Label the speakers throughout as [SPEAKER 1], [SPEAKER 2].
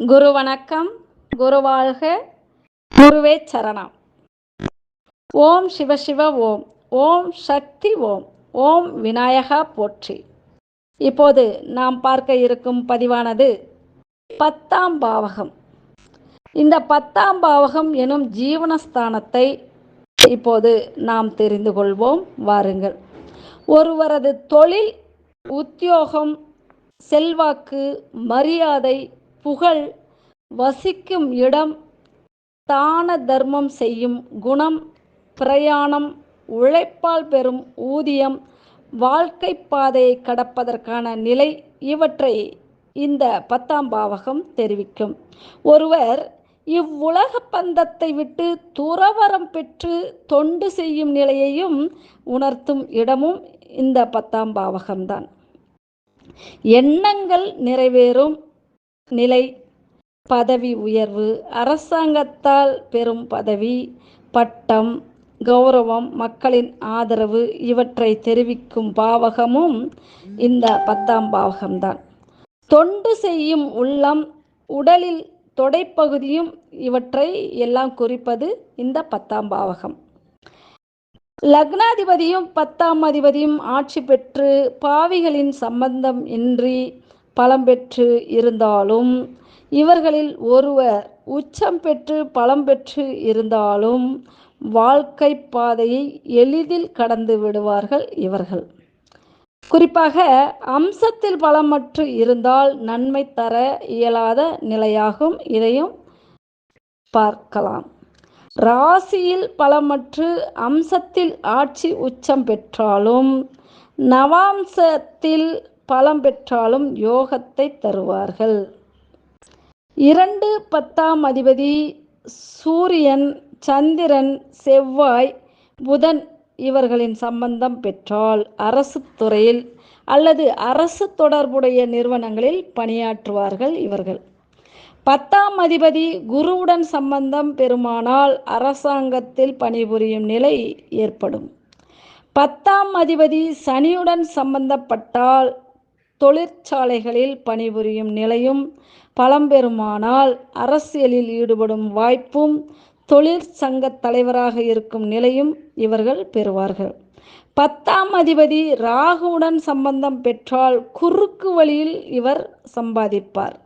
[SPEAKER 1] குரு வணக்கம் குரு வாழ்க குருவே சரணம். ஓம் சிவ சிவ ஓம் ஓம் சக்தி ஓம் ஓம் விநாயகா போற்றி. இப்போது நாம் பார்க்க இருக்கும் பதிவானது பத்தாம் பாவகம். இந்த பத்தாம் பாவகம் எனும் ஜீவனஸ்தானத்தை இப்போது நாம் தெரிந்து கொள்வோம். வாருங்கள். ஒருவரது தொழில் உத்தியோகம் செல்வாக்கு மரியாதை புகழ் வசிக்கும் இடம் தான தர்மம் செய்யும் குணம் பிரயாணம் உழைப்பால் பெறும் ஊதியம் வாழ்க்கை பாதையை கடப்பதற்கான நிலை இவற்றை இந்த பத்தாம் பாவகம் தெரிவிக்கும். ஒருவர் இவ்வுலக பந்தத்தை விட்டு துறவரம் பெற்று தொண்டு செய்யும் நிலையையும் உணர்த்தும் இடமும் இந்த பத்தாம் பாவகம்தான். எண்ணங்கள் நிறைவேறும் நிலை பதவி உயர்வு. அரசாங்கத்தால் பெறும் பதவி பட்டம் கௌரவம் மக்களின் ஆதரவு இவற்றை தெரிவிக்கும் பாவகமும் இந்த பத்தாம் பாவகம்தான். தொண்டு செய்யும் உள்ளம் உடலில் தொடைப்பகுதியும் இவற்றை எல்லாம் குறிப்பது இந்த பத்தாம் பாவகம். லக்னாதிபதியும் பத்தாம் அதிபதியும் ஆட்சி பெற்று பாவிகளின் சம்பந்தம் இன்றி பலம் பெற்று இருந்தாலும் இவர்களில் ஒருவர் உச்சம் பெற்று பலம் பெற்று இருந்தாலும் வாழ்க்கை பாதையை எளிதில் கடந்து விடுவார்கள் இவர்கள். குறிப்பாக அம்சத்தில் பலமற்று இருந்தால் நன்மை தர இயலாத நிலையாகும் இதையும் பார்க்கலாம். ராசியில் பலமற்று அம்சத்தில் ஆட்சி உச்சம் பெற்றாலும் நவாம்சத்தில் பலம் பெற்றாலும் யோகத்தை தருவார்கள். இரண்டு பத்தாம் அதிபதி சூரியன் சந்திரன் செவ்வாய் புதன் இவர்களின் சம்பந்தம் பெற்றால் அரசு துறையில் அல்லது அரசு தொடர்புடைய நிறுவனங்களில் பணியாற்றுவார்கள் இவர்கள். பத்தாம் அதிபதி குருவுடன் சம்பந்தம் பெருமானால் அரசாங்கத்தில் பணிபுரியும் நிலை ஏற்படும். பத்தாம் அதிபதி சனியுடன் சம்பந்தப்பட்டால் தொழிற்சாலைகளில் பணிபுரியும் நிலையும் பழம்பெருமானால் அரசியலில் ஈடுபடும் வாய்ப்பும் தொழிற்சங்க தலைவராக இருக்கும் நிலையும் இவர்கள் பெறுவார்கள். பத்தாம் அதிபதி ராகுவுடன் சம்பந்தம் பெற்றால் குறுக்கு வழியில் இவர் சம்பாதிப்பார்.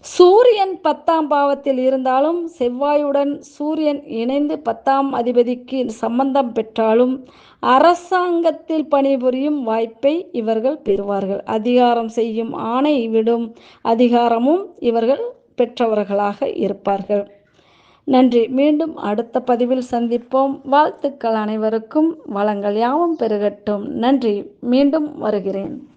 [SPEAKER 1] சூரியன் பத்தாம் பாவத்தில் இருந்தாலும் செவ்வாயுடன் சூரியன் இணைந்து பத்தாம் அதிபதிக்கு சம்பந்தம் பெற்றாலும் அரசாங்கத்தில் பணிபுரியும் வாய்ப்பை இவர்கள் பெறுவார்கள். அதிகாரம் செய்யும் ஆணை விடும் அதிகாரமும் இவர்கள் பெற்றவர்களாக இருப்பார்கள். நன்றி. மீண்டும் அடுத்த பதிவில் சந்திப்போம். வாழ்த்துக்கள் அனைவருக்கும். வளங்கள் யாவும் பெருகட்டும். நன்றி. மீண்டும் வருகிறேன்.